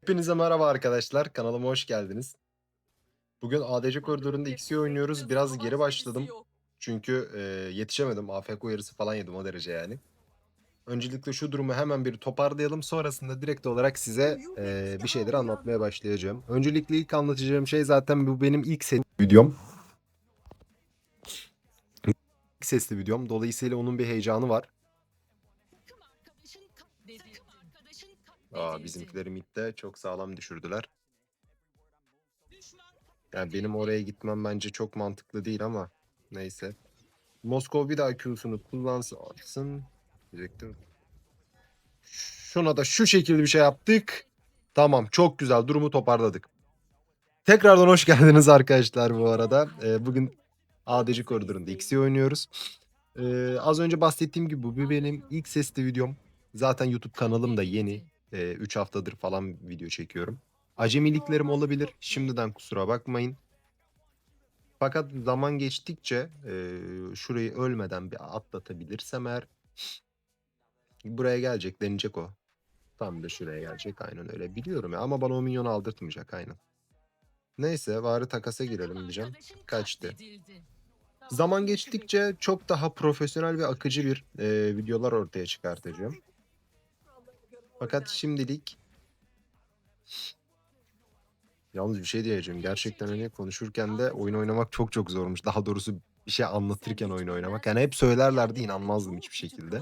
Hepinize merhaba arkadaşlar. Kanalıma hoş geldiniz. Bugün ADC koridorunda XC oynuyoruz. Biraz geri başladım. Çünkü e, yetişemedim. AFK uyarısı falan yedim o derece yani. Öncelikle şu durumu hemen bir toparlayalım. Sonrasında direkt olarak size e, bir şeyleri anlatmaya başlayacağım. Öncelikle ilk anlatacağım şey zaten bu benim ilk sesli videom. İlk sesli videom. Dolayısıyla onun bir heyecanı var. Aa, bizimkileri midde çok sağlam düşürdüler. Yani benim oraya gitmem bence çok mantıklı değil ama neyse. Moskova bir daha Q'sunu kullansın diyecektim. Şuna da şu şekilde bir şey yaptık. Tamam çok güzel durumu toparladık. Tekrardan hoş geldiniz arkadaşlar bu arada. Ee, bugün ADC koridorunda XC oynuyoruz. Ee, az önce bahsettiğim gibi bu benim ilk sesli videom. Zaten YouTube kanalım da yeni. 3 haftadır falan video çekiyorum. Acemiliklerim olabilir. Şimdiden kusura bakmayın. Fakat zaman geçtikçe e, şurayı ölmeden bir atlatabilirsem eğer buraya gelecek deneyecek o. Tam da şuraya gelecek aynen öyle biliyorum ya ama bana o minyonu aldırtmayacak aynen. Neyse bari takasa girelim diyeceğim. Kaçtı. Zaman geçtikçe çok daha profesyonel ve akıcı bir e, videolar ortaya çıkartacağım. Fakat şimdilik Yalnız bir şey diyeceğim. Gerçekten hani konuşurken de oyun oynamak çok çok zormuş. Daha doğrusu bir şey anlatırken oyun oynamak. Yani hep söylerlerdi inanmazdım hiçbir şekilde.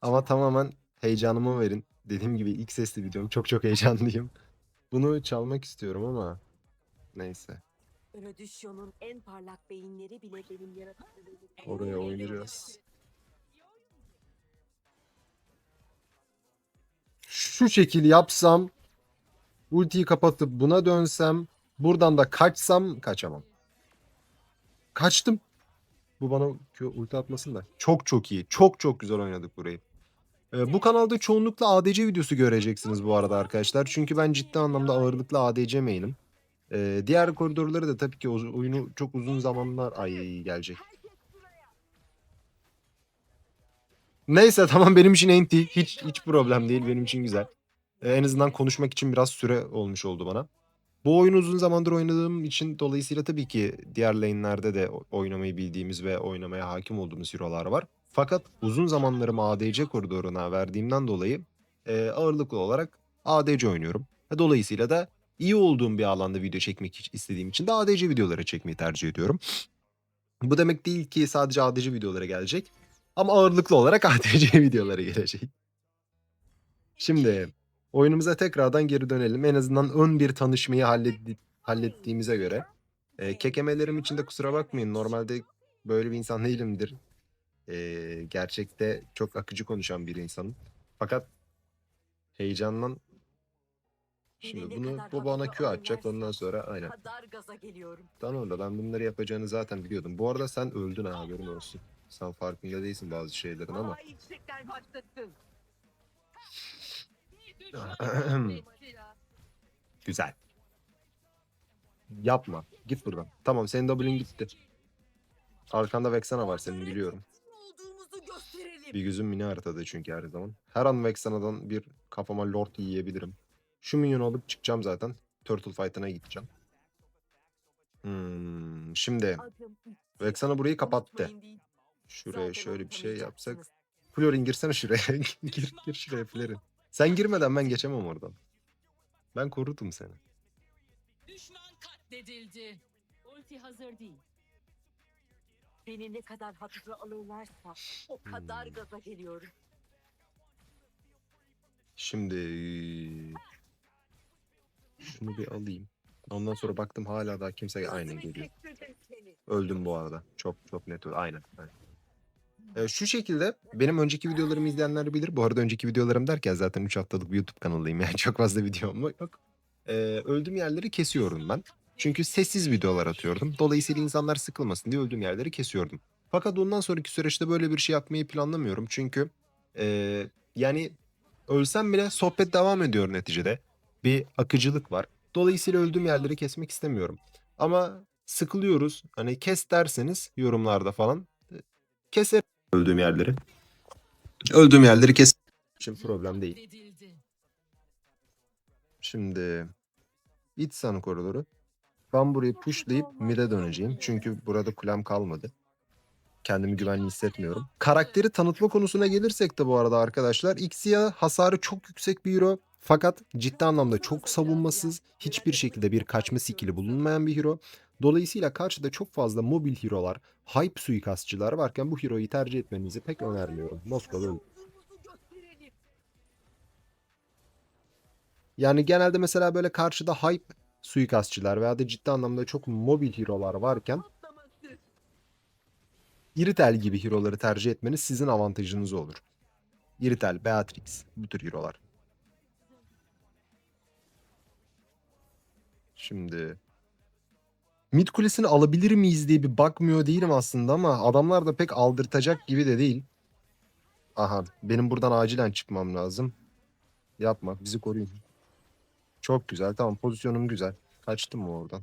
Ama tamamen heyecanımı verin. Dediğim gibi ilk sesli videom. Çok çok heyecanlıyım. Bunu çalmak istiyorum ama neyse. Rödüsyon'un en parlak beyinleri bile benim yaratıklarımı... Oraya oynayacağız. Şu şekil yapsam ultiyi kapatıp buna dönsem buradan da kaçsam kaçamam. Kaçtım. Bu bana ulti atmasın da. Çok çok iyi. Çok çok güzel oynadık burayı. Ee, bu kanalda çoğunlukla ADC videosu göreceksiniz bu arada arkadaşlar. Çünkü ben ciddi anlamda ağırlıklı ADC main'im. Ee, diğer koridorları da tabii ki oyunu çok uzun zamanlar ay gelecek. Neyse tamam benim için enti. Hiç hiç problem değil benim için güzel. Ee, en azından konuşmak için biraz süre olmuş oldu bana. Bu oyunu uzun zamandır oynadığım için dolayısıyla tabii ki diğer lane'lerde de oynamayı bildiğimiz ve oynamaya hakim olduğumuz hero'lar var. Fakat uzun zamanlarımı ADC koridoruna verdiğimden dolayı e, ağırlıklı olarak ADC oynuyorum. E, Dolayısıyla da iyi olduğum bir alanda video çekmek istediğim için de ADC videoları çekmeyi tercih ediyorum. Bu demek değil ki sadece ADC videolara gelecek. Ama ağırlıklı olarak ADC videoları gelecek. Şimdi oyunumuza tekrardan geri dönelim. En azından ön bir tanışmayı halletti- hallettiğimize göre. E, kekemelerim için de kusura bakmayın. Normalde böyle bir insan değilimdir. E, gerçekte çok akıcı konuşan bir insanım. Fakat heyecandan Şimdi bunu bu bana Q atacak ondan sonra aynen. Lan orada ben bunları yapacağını zaten biliyordum. Bu arada sen öldün ha haberin olsun. Sen farkında değilsin bazı şeylerin ama. Güzel. Yapma. Git buradan. Tamam senin W'in gitti. Arkanda Vexana var senin biliyorum. Bir gözüm mini haritada çünkü her zaman. Her an Vexana'dan bir kafama lord yiyebilirim. Şu minyonu alıp çıkacağım zaten. Turtle Fight'ına gideceğim. Hmm, şimdi. Vexana burayı kapattı. Şuraya şöyle bir şey yapsak. Florin girsene şuraya. gir, gir şuraya Florin. Sen girmeden ben geçemem oradan. Ben korudum seni. Düşman katledildi. Ulti hazır değil. Beni ne kadar hafife alırlarsa o kadar Hmm. gaza geliyorum. Şimdi şunu bir alayım. Ondan sonra baktım hala daha kimse aynen geliyor. Öldüm bu arada. Çok çok net öldüm. Aynen. aynen. Şu şekilde benim önceki videolarımı izleyenler bilir. Bu arada önceki videolarım derken zaten 3 haftalık bir YouTube kanalıyım. Yani çok fazla videom yok. Ee, öldüğüm yerleri kesiyorum ben. Çünkü sessiz videolar atıyordum. Dolayısıyla insanlar sıkılmasın diye öldüğüm yerleri kesiyordum. Fakat ondan sonraki süreçte böyle bir şey yapmayı planlamıyorum. Çünkü ee, yani ölsem bile sohbet devam ediyor neticede. Bir akıcılık var. Dolayısıyla öldüğüm yerleri kesmek istemiyorum. Ama sıkılıyoruz. Hani kes derseniz yorumlarda falan e, keserim öldüğüm yerleri. Öldüğüm yerleri kes. için problem değil. Şimdi iç san koridoru. Ben burayı pushlayıp mid'e döneceğim. Çünkü burada kulem kalmadı. Kendimi güvenli hissetmiyorum. Karakteri tanıtma konusuna gelirsek de bu arada arkadaşlar. Xia hasarı çok yüksek bir hero. Fakat ciddi anlamda çok savunmasız, hiçbir şekilde bir kaçma skill'i bulunmayan bir hero. Dolayısıyla karşıda çok fazla mobil hero'lar, hype suikastçılar varken bu hero'yu tercih etmenizi pek önermiyorum. Moskova Yani genelde mesela böyle karşıda hype suikastçılar veya da ciddi anlamda çok mobil hero'lar varken Iritel gibi hero'ları tercih etmeniz sizin avantajınız olur. Iritel, Beatrix bu tür hero'lar. Şimdi Mid kulesini alabilir miyiz diye bir bakmıyor değilim aslında ama adamlar da pek aldırtacak gibi de değil. Aha benim buradan acilen çıkmam lazım. Yapma bizi koruyun. Çok güzel tamam pozisyonum güzel. Kaçtım mı oradan?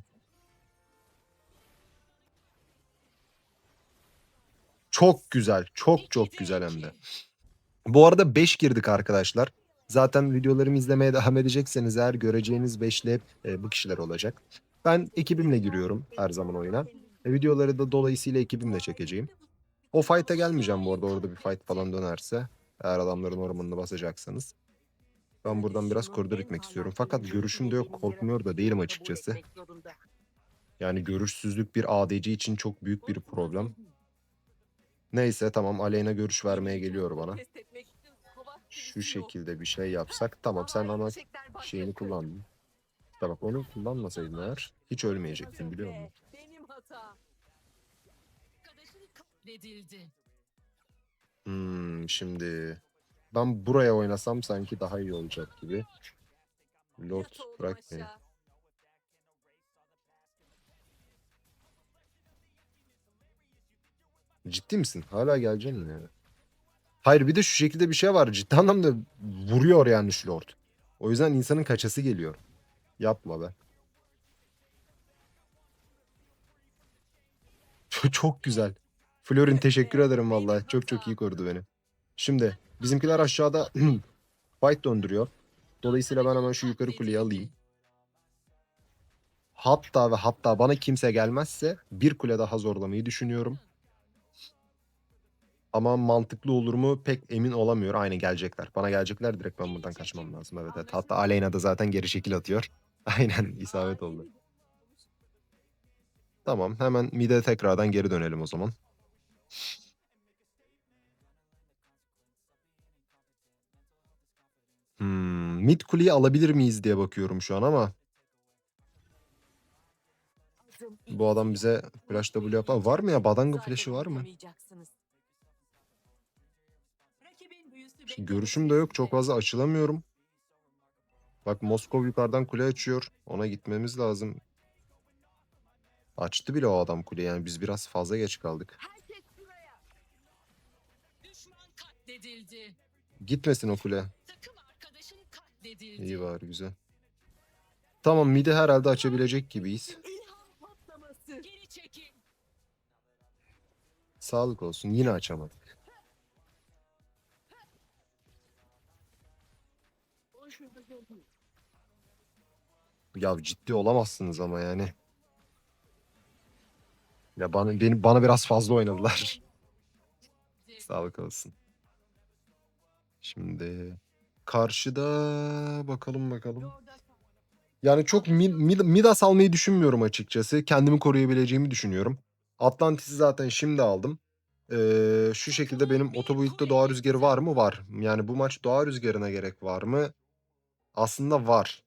Çok güzel. Çok çok güzel hem de. Bu arada 5 girdik arkadaşlar. Zaten videolarımı izlemeye devam edecekseniz eğer göreceğiniz 5'li hep e, bu kişiler olacak. Ben ekibimle giriyorum her zaman oyuna. E, videoları da dolayısıyla ekibimle çekeceğim. O fight'a gelmeyeceğim bu arada orada bir fight falan dönerse. Eğer adamların ormanını basacaksanız. Ben buradan biraz koridor gitmek istiyorum. Fakat görüşüm de yok. Korkmuyor da değilim açıkçası. Yani görüşsüzlük bir ADC için çok büyük bir problem. Neyse tamam Aleyna görüş vermeye geliyor bana. Şu şekilde bir şey yapsak. Tamam sen ana şeyini kullandın. İşte bak onu kullanmasaydın eğer hiç ölmeyecektin biliyor musun? Benim hata. Arkadaşın katledildi. Hmm, şimdi ben buraya oynasam sanki daha iyi olacak gibi. Lord Yat oğlum bırak beni. aşağı. Ciddi misin? Hala geleceksin mi yani? Hayır bir de şu şekilde bir şey var. Ciddi anlamda vuruyor yani şu Lord. O yüzden insanın kaçası geliyor. Yapma be. Çok güzel. Florin teşekkür ederim vallahi. Çok çok iyi korudu beni. Şimdi bizimkiler aşağıda fight döndürüyor. Dolayısıyla ben hemen şu yukarı kuleyi alayım. Hatta ve hatta bana kimse gelmezse bir kule daha zorlamayı düşünüyorum. Ama mantıklı olur mu pek emin olamıyorum. Aynı gelecekler. Bana gelecekler direkt ben buradan kaçmam lazım. Evet, evet. Hatta Aleyna da zaten geri şekil atıyor. Aynen isabet oldu. Tamam hemen mide tekrardan geri dönelim o zaman. Hmm, mid kuleyi alabilir miyiz diye bakıyorum şu an ama bu adam bize flash W yapar. Var mı ya? Badanga flash'ı var mı? Şimdi görüşüm de yok. Çok fazla açılamıyorum. Bak Moskov yukarıdan kule açıyor. Ona gitmemiz lazım. Açtı bile o adam kule. Yani biz biraz fazla geç kaldık. Herkes buraya. Düşman katledildi. Gitmesin o kule. Takım arkadaşın katledildi. İyi var güzel. Tamam midi herhalde açabilecek gibiyiz. İlham patlaması. Geri çekil. Sağlık olsun. Yine açamadık. Ya ciddi olamazsınız ama yani. Ya bana beni bana biraz fazla oynadılar. Sağlık olsun. Şimdi karşıda bakalım bakalım. Yani çok mid, mid, Midas almayı düşünmüyorum açıkçası. Kendimi koruyabileceğimi düşünüyorum. Atlantis'i zaten şimdi aldım. Ee, şu şekilde benim otobuild'de doğa rüzgarı var mı? Var. Yani bu maç doğa rüzgarına gerek var mı? Aslında var.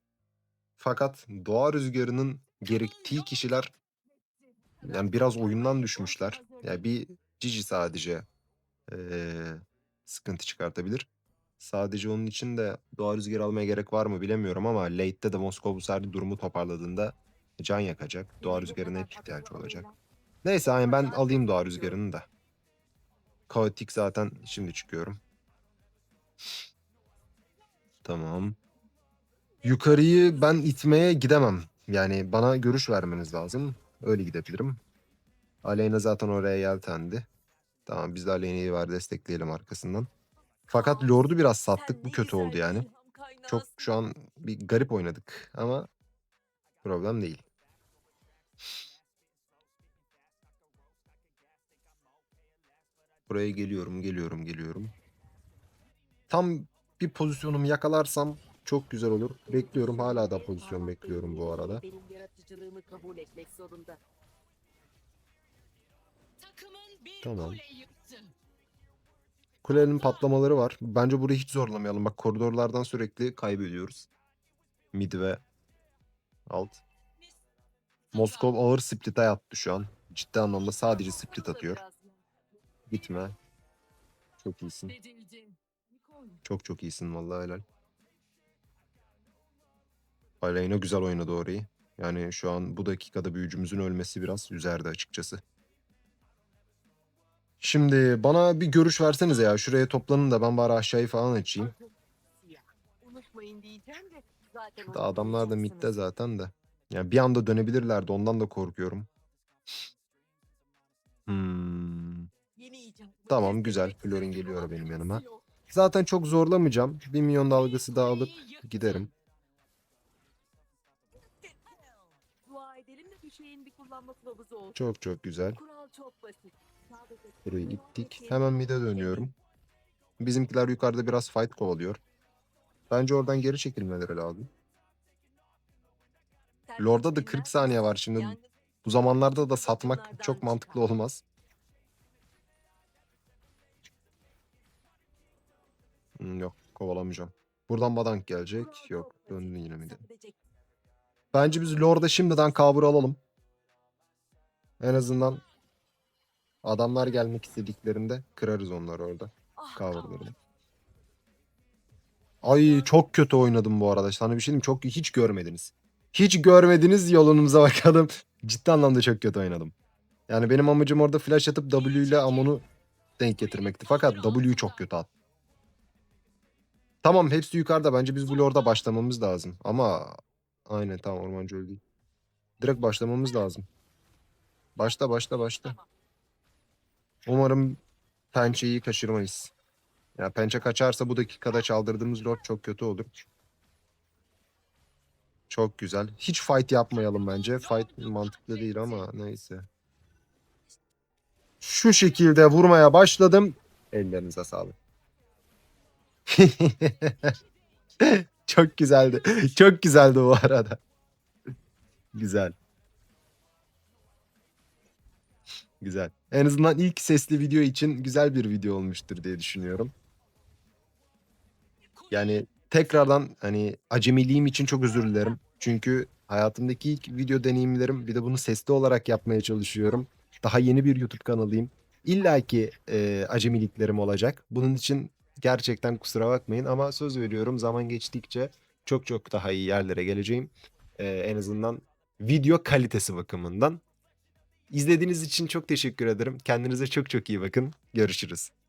Fakat doğa rüzgarının gerektiği kişiler yani biraz oyundan düşmüşler. Yani bir Cici sadece ee, sıkıntı çıkartabilir. Sadece onun için de doğa rüzgarı almaya gerek var mı bilemiyorum ama late'de de Moskova bu sefer durumu toparladığında can yakacak. Doğa rüzgarına hep ihtiyacı olacak. Neyse yani ben alayım doğa rüzgarını da. Kaotik zaten şimdi çıkıyorum. Tamam. Yukarıyı ben itmeye gidemem. Yani bana görüş vermeniz lazım. Öyle gidebilirim. Aleyna zaten oraya yeltendi. Tamam biz de Aleyna'yı var destekleyelim arkasından. Fakat Lord'u biraz sattık. Bu kötü oldu yani. Çok şu an bir garip oynadık ama problem değil. Buraya geliyorum, geliyorum, geliyorum. Tam bir pozisyonumu yakalarsam çok güzel olur. Bekliyorum. Hala da pozisyon bekliyorum bu arada. Benim yaratıcılığımı kabul etmek zorunda. Takımın bir Tamam. Kulenin patlamaları var. Bence burayı hiç zorlamayalım. Bak koridorlardan sürekli kaybediyoruz. Mid ve alt. Moskov ağır split'e yattı şu an. Ciddi anlamda sadece split atıyor. Gitme. Çok iyisin. Çok çok iyisin vallahi helal. Aleyna güzel oynadı orayı. Yani şu an bu dakikada büyücümüzün ölmesi biraz üzerdi açıkçası. Şimdi bana bir görüş versenize ya. Şuraya toplanın da ben bari aşağıyı falan açayım. Unutmayın diyeceğim de zaten Da adamlar da midde zaten de. Yani bir anda dönebilirlerdi ondan da korkuyorum. Hmm. Yeni Tamam, güzel. Florin geliyor benim yanıma. Zaten çok zorlamayacağım. Bir milyon dalgası da alıp giderim. Şeyin bir kullanma kılavuzu olsun. Çok çok güzel. Kural çok basit. Sadece Burayı ittik. Hemen mid'e dönüyorum. Bizimkiler yukarıda biraz fight kovalıyor. Bence oradan geri çekilmeleri lazım. Sen Lord'da da dinler 40 saniye var. Şimdi Bu zamanlarda da satmak çok mantıklı olmaz. Hmm, yok kovalamayacağım. Buradan Badank gelecek. Yok döndün yine mi de. Sadece Bence biz Lord'a şimdiden kabur alalım. En azından adamlar gelmek istediklerinde kırarız onları orada. Ah, Cover'ları. Ay çok kötü oynadım bu arada. Sana bir şey diyeyim çok hiç görmediniz. Hiç görmediniz yolunuza bakalım. Ciddi anlamda çok kötü oynadım. Yani benim amacım orada flash atıp W ile Amon'u denk getirmekti. Fakat W çok kötü attı. Tamam hepsi yukarıda. Bence biz bu Lord'a başlamamız lazım. Ama aynen tamam ormancı öldü. Direkt başlamamız lazım. Başla başla başla. Umarım pençeyi kaçırmayız. Ya pençe kaçarsa bu dakikada çaldırdığımız lord çok kötü olur. Çok güzel. Hiç fight yapmayalım bence. Fight mantıklı değil ama neyse. Şu şekilde vurmaya başladım. Ellerinize sağlık. çok güzeldi. Çok güzeldi bu arada. Güzel. Güzel. En azından ilk sesli video için güzel bir video olmuştur diye düşünüyorum. Yani tekrardan hani acemiliğim için çok özür dilerim. Çünkü hayatımdaki ilk video deneyimlerim bir de bunu sesli olarak yapmaya çalışıyorum. Daha yeni bir YouTube kanalıyım. İlla ki e, acemiliklerim olacak. Bunun için gerçekten kusura bakmayın ama söz veriyorum zaman geçtikçe çok çok daha iyi yerlere geleceğim. E, en azından video kalitesi bakımından. İzlediğiniz için çok teşekkür ederim. Kendinize çok çok iyi bakın. Görüşürüz.